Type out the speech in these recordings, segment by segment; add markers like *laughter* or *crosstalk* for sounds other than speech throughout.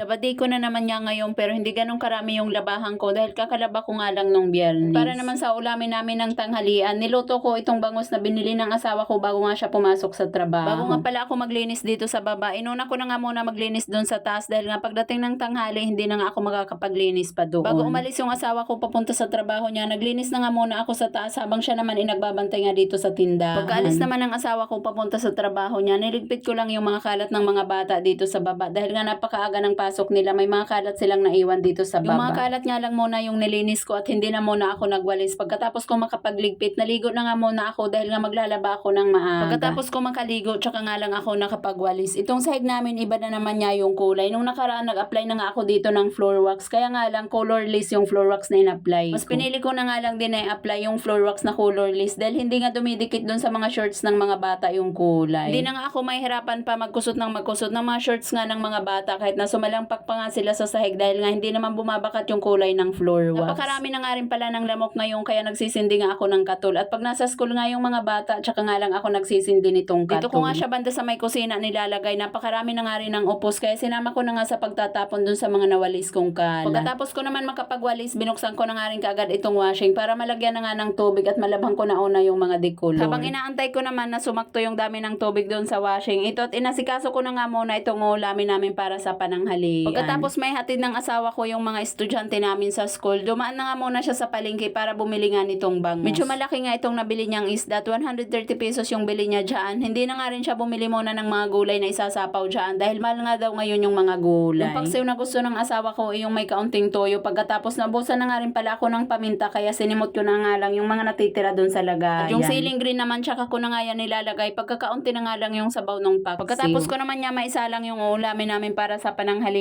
Labadi ko na naman niya ngayon pero hindi ganun karami yung labahan ko dahil kakalaba ko nga lang nung biyernes. Para naman sa ulamin namin ng tanghalian, niluto ko itong bangus na binili ng asawa ko bago nga siya pumasok sa trabaho. Bago nga pala ako maglinis dito sa baba, inuna ko na nga muna maglinis doon sa taas dahil nga pagdating ng tanghali, hindi na nga ako makakapaglinis pa doon. Bago umalis yung asawa ko papunta sa trabaho niya, naglinis na nga muna ako sa taas habang siya naman inagbabantay nga dito sa tindahan. Pagkaalis naman ng asawa ko papunta sa trabaho niya, niligpit ko lang yung mga kalat ng mga bata dito sa baba dahil nga napakaaga ng pasok nila, may mga kalat silang naiwan dito sa baba. Yung mga kalat nga lang muna yung nilinis ko at hindi na muna ako nagwalis. Pagkatapos ko makapagligpit, naligo na nga muna ako dahil nga maglalaba ako ng maaga. Pagkatapos ko makaligo, tsaka nga lang ako nakapagwalis. Itong sahig namin, iba na naman niya yung kulay. Nung nakaraan, nag-apply na nga ako dito ng floor wax. Kaya nga lang, colorless yung floor wax na in-apply Mas pinili ko na nga lang din na i-apply yung floor wax na colorless dahil hindi nga dumidikit dun sa mga shorts ng mga bata yung kulay. Hindi na nga ako mahirapan pa magkusot ng magkusot ng mga shorts nga ng mga bata kahit na sumalampak pa nga sila sa sahig dahil nga hindi naman bumabakat yung kulay ng floor wax. Napakarami na nga rin pala ng lamok ngayon kaya nagsisindi nga ako ng katul. At pag nasa school nga yung mga bata, tsaka nga lang ako nagsisindi nitong katul. Dito ko nga siya banda sa may kusina nilalagay. Napakarami na nga rin ng upos kaya sinama ko na nga sa pagtatapon dun sa mga nawalis kong kalat. Pagkatapos ko naman makapagwalis, binuksan ko na nga rin kaagad itong washing para malagyan na nga ng tubig at malabhan ko na una yung mga dekulor. Habang inaantay ko naman na sumakto yung dami ng tubig doon sa washing, ito at inasikaso ko na nga muna itong ulamin namin para sa Pagkatapos may hatid ng asawa ko yung mga estudyante namin sa school, dumaan na nga muna siya sa palengke para bumili nga nitong bangus. Medyo malaki nga itong nabili niyang isda at 130 pesos yung bili niya dyan. Hindi na nga rin siya bumili muna ng mga gulay na isasapaw dyan dahil mahal nga daw ngayon yung mga gulay. Yung paksiw na gusto ng asawa ko ay yung may kaunting toyo. Pagkatapos nabusan na nga rin pala ako ng paminta kaya sinimot ko na nga lang yung mga natitira doon sa lagayan. At yung ceiling green naman tsaka ko na nga yan nilalagay pagkakaunti na nga lang yung sabaw ng paksiw. Pagkatapos ko naman niya maisa lang yung ulamin namin para sa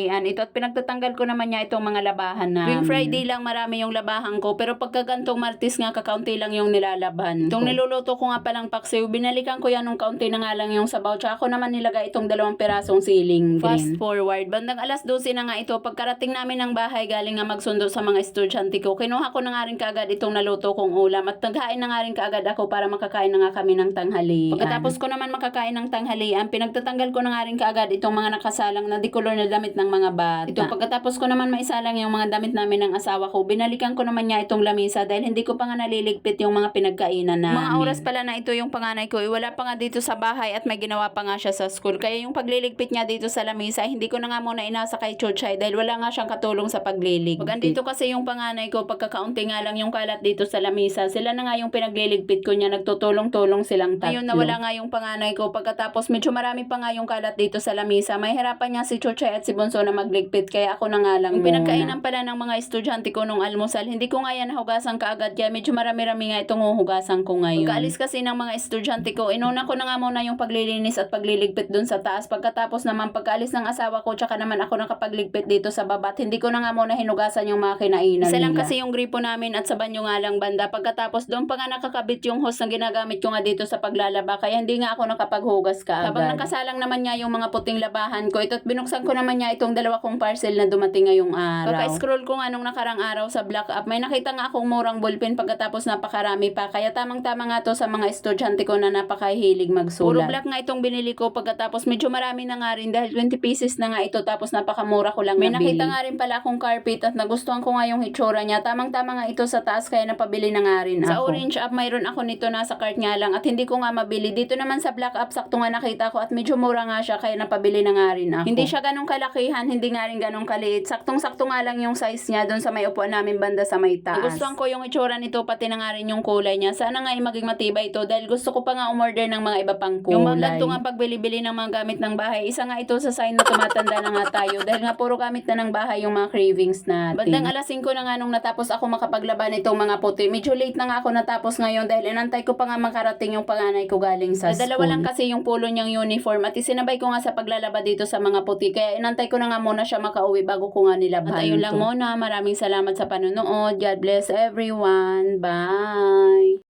pananghalian. Ito at pinagtatanggal ko naman niya itong mga labahan na. Tuwing Friday lang marami yung labahan ko pero pagkagantong Martes nga kakaunti lang yung nilalaban. Itong niluluto ko nga palang paksiw, binalikan ko yan nung kaunti na nga lang yung sabaw. Tsaka ako naman nilagay itong dalawang pirasong ceiling green. Fast forward. Bandang alas 12 na nga ito. Pagkarating namin ng bahay, galing nga magsundo sa mga estudyante ko. Kinuha ko na nga rin kaagad itong naluto kong ulam. At naghain na nga rin kaagad ako para makakain na nga kami ng tanghalian. Pagkatapos ko naman makakain ng tanghalian, pinagtatanggal ko na nga rin kaagad itong mga nakasalang na dikolor na damit ng mga bata. Ito, pagkatapos ko naman maisalang yung mga damit namin ng asawa ko, binalikan ko naman niya itong lamisa dahil hindi ko pa nga naliligpit yung mga pinagkainan namin. Mga oras pala na ito yung panganay ko, eh, wala pa nga dito sa bahay at may ginawa pa nga siya sa school. Kaya yung pagliligpit niya dito sa lamisa, hindi ko na nga muna inasa kay Chuchay dahil wala nga siyang katulong sa pagliligpit. Pag andito kasi yung panganay ko, pagkakaunti nga lang yung kalat dito sa lamisa, sila na nga yung pinagliligpit ko niya, nagtutulong-tulong silang tatlo. Ayun, nawala nga yung panganay ko. Pagkatapos medyo marami pa nga yung kalat dito sa lamisa, may hirapan niya si Chuchay at si Bonso na magligpit, kaya ako na nga lang Yung pinagkainan pala ng mga estudyante ko nung almusal, hindi ko nga yan nahugasan kaagad, kaya medyo marami-rami nga itong huhugasan ko ngayon. Pagkaalis kasi ng mga estudyante ko, inuna ko na nga muna yung paglilinis at pagliligpit dun sa taas. Pagkatapos naman, pagkaalis ng asawa ko, tsaka naman ako nakapagligpit dito sa baba. At hindi ko na nga muna hinugasan yung mga kinainan Isa lang nila. kasi yung gripo namin at sa banyo nga lang banda. Pagkatapos doon pa nga nakakabit yung hose na ginagamit ko nga dito sa paglalaba. Kaya hindi nga ako nakapaghugas ka Habang nakasalang naman niya yung mga puting labahan ko, ito't binuksan ko naman niya itong dalawa kong parcel na dumating ngayong araw. Kaka-scroll ko nga nung nakarang araw sa Black Up, may nakita nga akong murang ballpen pagkatapos napakarami pa. Kaya tamang-tama nga to sa mga estudyante ko na napakahilig magsulat. Puro black nga itong binili ko pagkatapos medyo marami na nga rin dahil 20 pieces na nga ito tapos napakamura ko lang May nabili. nakita nga rin pala akong carpet at nagustuhan ko nga yung hitsura niya. Tamang-tama nga ito sa taas kaya napabili na nga rin Sa Ako. Orange Up mayroon ako nito nasa cart nga lang at hindi ko nga mabili. Dito naman sa Black Up sakto nga nakita ko at medyo mura nga siya kaya napabili na nga rin ako. Hindi siya ganong kalakihan, hindi nga rin ganong kaliit. Saktong-sakto nga lang yung size niya doon sa may upuan namin banda sa may taas. Nagustuhan ko yung itsura nito pati na nga rin yung kulay niya. Sana nga ay maging matibay ito dahil gusto ko pa nga umorder ng mga iba pang kulay. Yung mga nga pagbili-bili ng mga gamit ng bahay, isa nga ito sa sign na tumatanda na nga tayo *laughs* dahil nga puro gamit na ng bahay yung mga cravings natin. Bandang alas 5 na nga nung natapos ako makapaglaban itong mga puti. Medyo late na nga ako natapos ngayon dahil inantay ko pa nga makarating yung panganay ko galing sa school. Dalawa lang kasi yung polo niyang uniform at isinabay ko nga sa paglalaba dito sa mga puti. Kaya inantay ko na nga muna siya makauwi bago ko nga nilabhan. At ayun lang muna. Maraming salamat sa panonood. God bless everyone. Bye!